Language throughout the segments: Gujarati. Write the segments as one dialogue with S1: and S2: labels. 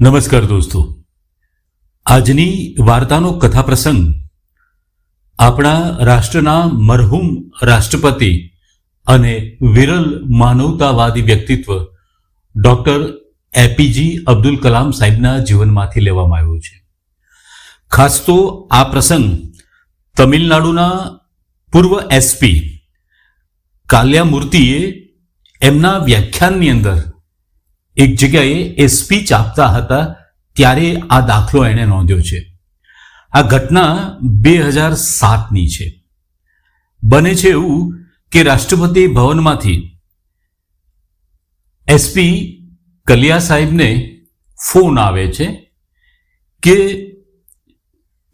S1: નમસ્કાર દોસ્તો. આજની વાર્તાનો કથા પ્રસંગ આપણા રાષ્ટ્રના મરહુમ રાષ્ટ્રપતિ અને વિરલ માનવતાવાદી વ્યક્તિત્વ ડોક્ટર એપીજી અબ્દુલ કલામ સાહેબના જીવનમાંથી લેવામાં આવ્યો છે. ખાસ તો આ પ્રસંગ તમિલનાડુના પૂર્વ એસપી કાલ્યામૂર્તિએ એમના વ્યાખ્યાનની અંદર એક જગ્યાએ એ સ્પીચ આપતા હતા, ત્યારે આ દાખલો એણે નોંધ્યો છે. આ ઘટના બે હજાર સાતની છે. બને છે એવું કે રાષ્ટ્રપતિ ભવનમાંથી એસપી કલિયા સાહેબને ફોન આવે છે કે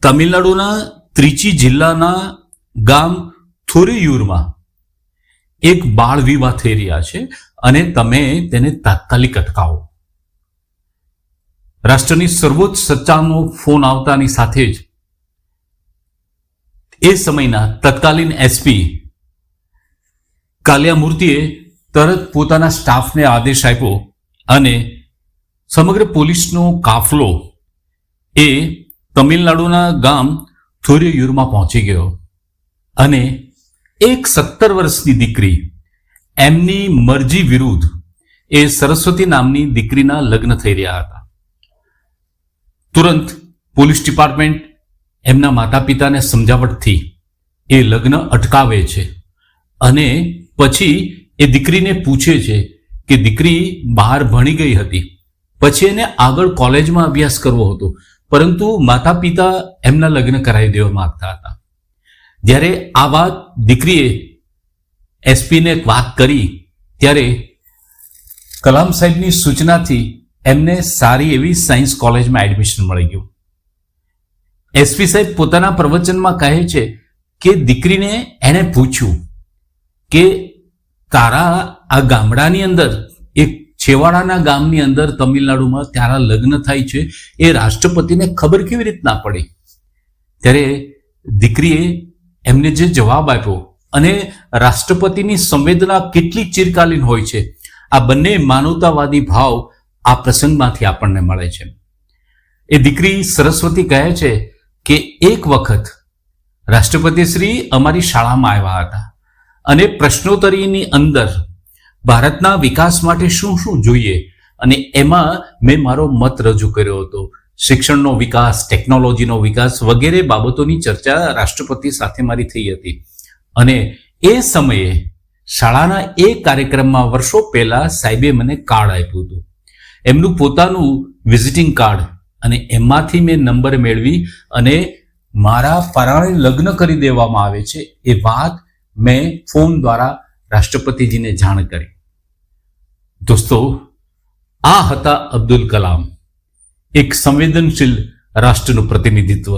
S1: તમિલનાડુના ત્રિચી જિલ્લાના ગામ થોરેયુરમાં એક બાળ વિવાહ થઈ રહ્યા છે. અને તમે તેને તાત્કાલિક અટકાવો. રાષ્ટ્રની સર્વોચ્ચ સત્તાનો ફોન આવતાની સાથે જ એ સમયના તત્કાલીન એસપી કાલિયા મૂર્તિએ તરત પોતાના સ્ટાફને આદેશ આપ્યો અને સમગ્ર પોલીસનો કાફલો એ તમિલનાડુના ગામ થોરિયુરમાં પહોંચી ગયો અને એક સત્તર વર્ષની દીકરી એમની મરજી વિરુદ્ધ એ સરસ્વતી નામની દીકરીના લગ્ન થઈ રહ્યા હતા. તુરંત પોલીસ ડિપાર્ટમેન્ટ એમના માતા પિતાને સમજાવટથી એ લગ્ન અટકાવે છે અને પછી એ દીકરીને પૂછે છે કે દીકરી બહાર ભણી ગઈ હતી. પછી એને આગળ કોલેજમાં અભ્યાસ કરવો હતો, પરંતુ માતા પિતા એમના લગ્ન કરાવી દેવા માંગતા હતા. જ્યારે આ વાત દીકરીએ એસપીને વાત કરી, ત્યારે કલામ સાહેબની સૂચનાથી એમને સારી એવી સાયન્સ કોલેજમાં એડમિશન મળી ગયું. એસપી સાહેબ પોતાના પ્રવચનમાં કહે છે કે દીકરીને એણે પૂછ્યું કે તારા આ ગામડાની અંદર, એક છેવાડાના ગામની અંદર તમિલનાડુમાં તારા લગ્ન થાય છે, એ રાષ્ટ્રપતિને ખબર કેવી રીતના પડી? ત્યારે દીકરીએ એમને જે જવાબ આપ્યો અને રાષ્ટ્રપતિની સંવેદના કેટલી ચિરકાલીન હોય છે, આ બંને માનવતાવાદી ભાવ આ પ્રસંગમાંથી આપણને મળે છે. એ દીકરી સરસ્વતી કહે છે કે એક વખત રાષ્ટ્રપતિ શ્રી અમારી શાળામાં આવ્યા હતા અને પ્રશ્નોત્તરીની અંદર ભારતના વિકાસ માટે શું શું જોઈએ અને એમાં મેં મારો મત રજૂ કર્યો હતો. શિક્ષણનો વિકાસ, ટેકનોલોજીનો વિકાસ વગેરે બાબતોની ચર્ચા રાષ્ટ્રપતિ સાથે મારી થઈ હતી. અને એ સમયે શાળાના એ કાર્યક્રમમાં વર્ષો પહેલા સાહેબે મને કાર્ડ આપ્યું હતું. એમનું પોતાનું વિઝિટિંગ કાર્ડ અને એમાંથી મેં નંબર મેળવી અને મારા પરાણે લગ્ન કરી દેવામાં આવે છે એ વાત મેં ફોન દ્વારા રાષ્ટ્રપતિજીને જાણ કરી. દોસ્તો, આ હતા અબ્દુલ કલામ, એક સંવેદનશીલ રાષ્ટ્રનું પ્રતિનિધિત્વ.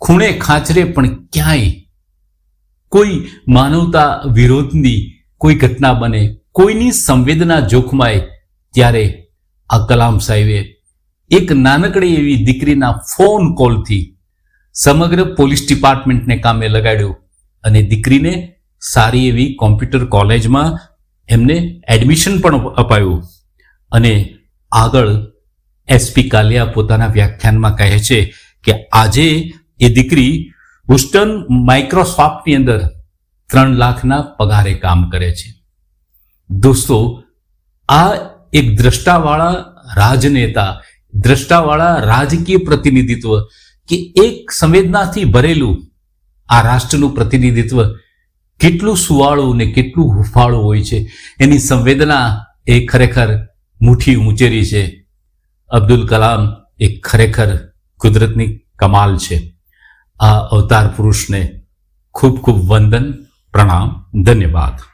S1: ખૂણે ખાંચરે પણ ક્યાંય કોઈ માનવતા વિરોધની કોઈ ઘટના બને, કોઈની સંવેદના જોખમાય, ત્યારે આ કલામ સાહેબે એક નાનકડી એવી દીકરીના ફોન કોલથી સમગ્ર પોલીસ ડિપાર્ટમેન્ટને કામે લગાડ્યું અને દીકરીને સારી એવી કોમ્પ્યુટર કોલેજમાં એમને એડમિશન પણ અપાયું અને આગળ એસપી કાલિયા પોતાના વ્યાખ્યાનમાં કહે છે કે આજે એ દીકરી હુસ્ટન માઇક્રોસોફ્ટની અંદર ત્રણ લાખના પગારે કામ કરે છે. દોસ્તો, આ એક દ્રષ્ટાવાળા રાજનેતા, દ્રષ્ટાવાળા રાજકીય પ્રતિનિધિત્વ કે એક સંવેદનાથી ભરેલું આ રાષ્ટ્રનું પ્રતિનિધિત્વ કેટલું સુવાળું ને કેટલું હુફાળું હોય છે, એની સંવેદના એ ખરેખર મુઠ્ઠી ઊંચેરી છે. અબ્દુલ કલામ એ ખરેખર કુદરતની કમાલ છે. આ અવતાર પુરુષને ખૂબ ખૂબ વંદન પ્રણામ ધન્યવાદ.